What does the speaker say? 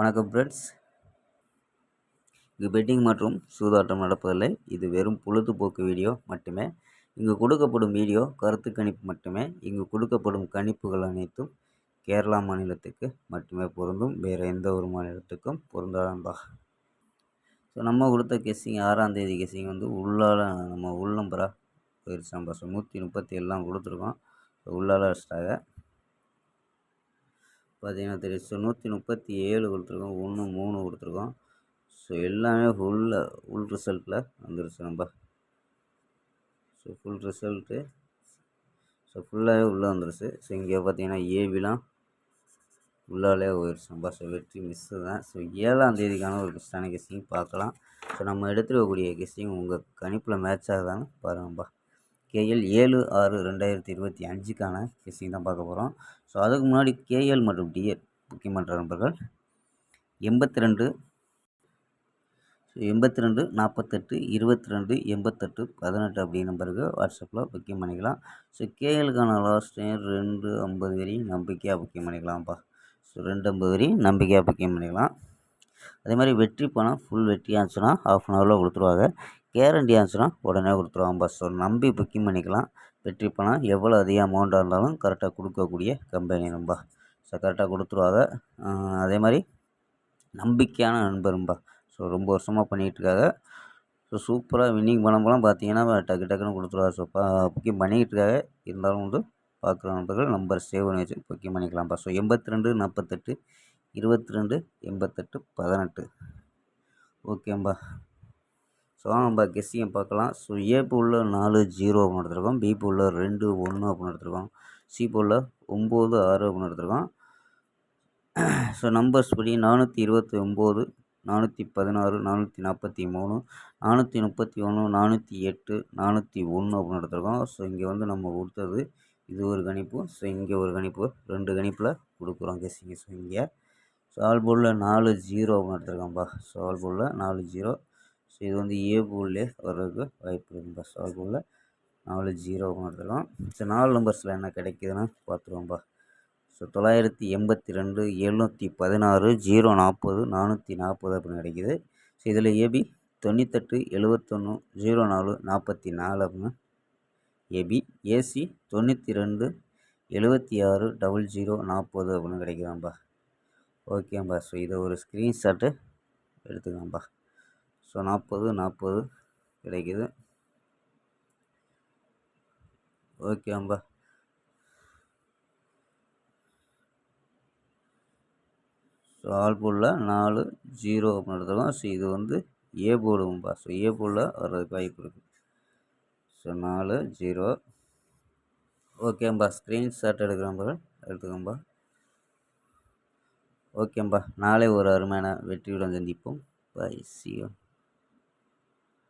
வணக்கம் ஃப்ரெண்ட்ஸ் இங்கு பெட்டிங் மற்றும் சூதாட்டம் நடப்பதில்லை. இது வெறும் பொழுதுபோக்கு வீடியோ மட்டுமே. இங்கு கொடுக்கப்படும் வீடியோ கருத்து கணிப்பு மட்டுமே. இங்கு கொடுக்கப்படும் கணிப்புகள் அனைத்தும் கேரளா மாநிலத்துக்கு மட்டுமே பொருந்தும். வேறு எந்த ஒரு மாநிலத்துக்கும் பொருந்தாதம்பா ஸோ நம்ம கொடுத்த கெஸ்ஸிங் ஆறாம் தேதி கெஸ்ஸிங் வந்து உள்ளால நம்ம உள் நம்பராக போயிருச்சாம்பா ஸோ நூற்றி முப்பத்தி ஏழுலாம் கொடுத்துருக்கோம். உள்ளால வச்சிட்டாங்க பார்த்தீங்கன்னா தெரியும். ஸோ நூற்றி முப்பத்தி ஏழு கொடுத்துருக்கோம். ஒன்று மூணு கொடுத்துருக்கோம். ஸோ எல்லாமே உள்ள உள் ரிசல்ட்டில் வந்துருச்சு நம்ம ஸோ ஃபுல் ரிசல்ட்டு ஸோ ஃபுல்லாகவே உள்ளே வந்துருச்சு. ஸோ இங்கே பார்த்தீங்கன்னா ஏபிலாம் உள்ளாலே போயிடுச்சு நம்ம ஸோ வெற்றி மிஸ்ஸு தான். ஸோ ஏழாம் தேதிக்கான ஒரு கிறிஸ்டான கெஸ்டிங் பார்க்கலாம். ஸோ நம்ம எடுத்துருக்கக்கூடிய கெஸ்டிங் உங்கள் கணிப்பில் மேட்ச் ஆகுதான்னு பாருங்கப்பா கேஎல் ஏழு ஆறு ரெண்டாயிரத்தி இருபத்தி அஞ்சுக்கான கேசிங் தான் பார்க்க போகிறோம் ஸோ அதுக்கு முன்னாடி கேஎல் மற்றும் டிஎல் பண்ணுற நண்பர்கள் எண்பத்தி ரெண்டு எண்பத்தி ரெண்டு நாற்பத்தெட்டு இருபத்தி ரெண்டு எண்பத்தெட்டு பதினெட்டு அப்படி நம்பருக்கு வாட்ஸ்அப்பில் புக்கிங் பண்ணிக்கலாம். ஸோ கேஎலுக்கான லாஸ்ட் டைம் ரெண்டு ஐம்பது வரையும் நம்பிக்கையாக புக்கிங் பண்ணிக்கலாம்ப்பா. ஸோ ரெண்டு ஐம்பது வரையும் நம்பிக்கையாக புக்கிங் பண்ணிக்கலாம். அதே மாதிரி வெற்றி பணம் ஃபுல் வெற்றி ஆச்சுன்னா ஆஃப் அன் ஹவரில் கொடுத்துருவாங்க. கேரண்டி ஆச்சுன்னா உடனே கொடுத்துருவாங்க ஸோ நம்பி புக்கிங் பண்ணிக்கலாம். வெற்றி பணம் எவ்வளோ அதிக அமௌண்ட்டாக இருந்தாலும் கரெக்டாக கொடுக்கக்கூடிய கம்பெனி நம்பா ஸோ கரெக்டாக கொடுத்துருவாங்க அதே மாதிரி நம்பிக்கையான நண்பரும்பா ஸோ ரொம்ப வருஷமாக பண்ணிகிட்ருக்காங்க ஸோ சூப்பராக வின்னிங் பண்ணும்போலாம் பார்த்தீங்கன்னா டக்கு டக்குன்னு கொடுத்துருவாரு. ஸோ பா புக்கிங் பண்ணிக்கிட்டு இருக்காங்க இருந்தாலும் வந்து பார்க்குற நண்பர்கள் நம்பர் சேவ் பண்ணி வச்சு புக்கிங் பண்ணிக்கலாம்ப்பா ஸோ எண்பத்தி ரெண்டு நாற்பத்தெட்டு இருபத்தி ரெண்டு எண்பத்தெட்டு பதினெட்டு. ஓகேம்பா ஸோ நம்ம கெஸ்ஸிங்கை பார்க்கலாம். ஸோ ஏ பூலில் நாலு ஜீரோ அப்படின்னு எடுத்துருக்கோம். பி பூலில் ரெண்டு ஒன்று அப்படின்னு எடுத்துருக்கோம். சி பூலில் ஒம்பது ஆறு அப்படின்னு எடுத்துருக்கோம். ஸோ நம்பர்ஸ் படி நானூற்றி இருபத்தி ஒம்பது நானூற்றி பதினாறு நானூற்றி நாற்பத்தி மூணு நானூற்றி முப்பத்தி ஒன்று நானூற்றி எட்டு நானூற்றி ஒன்று அப்படின்னு எடுத்துருக்கோம். ஸோ இங்கே வந்து நம்ம கொடுத்தது இது ஒரு கணிப்பு. ஸோ இங்கே ஒரு கணிப்பு. ரெண்டு கணிப்பில் கொடுக்குறோம் கெஸ்ஸிங்க ஸோ இங்கே. ஸோ ஆல் போர்டில் நாலு ஜீரோ அப்படின்னு எடுத்துருக்கோம்ப்பா ஸோ ஆல் போர்டில் நாலு ஜீரோ. ஸோ இது வந்து ஏ போர்ட்லேயே வர்றதுக்கு வாய்ப்பு இருக்குப்பா ஸோ ஆல் நாலு ஜீரோ எடுத்துக்கலாம் ஸோ நாலு நம்பர்ஸில் என்ன கிடைக்குதுன்னு பார்த்துருவோம்ப்பா ஸோ தொள்ளாயிரத்தி எண்பத்தி ரெண்டு எழுநூற்றி பதினாறு ஜீரோ நாற்பது நானூற்றி நாற்பது அப்படின்னு கிடைக்கிது. ஸோ இதில் ஏபி தொண்ணூத்தெட்டு எழுபத்தொன்று ஜீரோ நாலு நாற்பத்தி நாலு அப்படின்னு ஏபி ஏசி தொண்ணூற்றி ரெண்டு எழுபத்தி ஆறு டபுள் ஜீரோ நாற்பது அப்படின்னு கிடைக்குதாம்பா. ஓகேம்பா ஸோ இதை ஒரு ஸ்க்ரீன்ஷாட்டு எடுத்துக்கலாம்ப்பா ஸோ நாற்பது நாற்பது கிடைக்குது. ஓகேம்பா ஸோ ஆல் போர்டில் நாலு ஜீரோ அப்படின்னு எடுத்துருக்கோம். ஸோ இது வந்து ஏ போர்டும்பா ஸோ ஏ போர்டில் வர்றதுக்கு வாய்ப்பு இருக்குது ஸோ நாலு ஜீரோ. ஓகேம்பா ஸ்க்ரீன்ஷாட் எடுக்கிறோம்பா எடுத்துக்கோம்பா. ஓகேம்பா நாளை ஒரு அருமையான வெற்றியுடன் சந்திப்போம். பை சியோ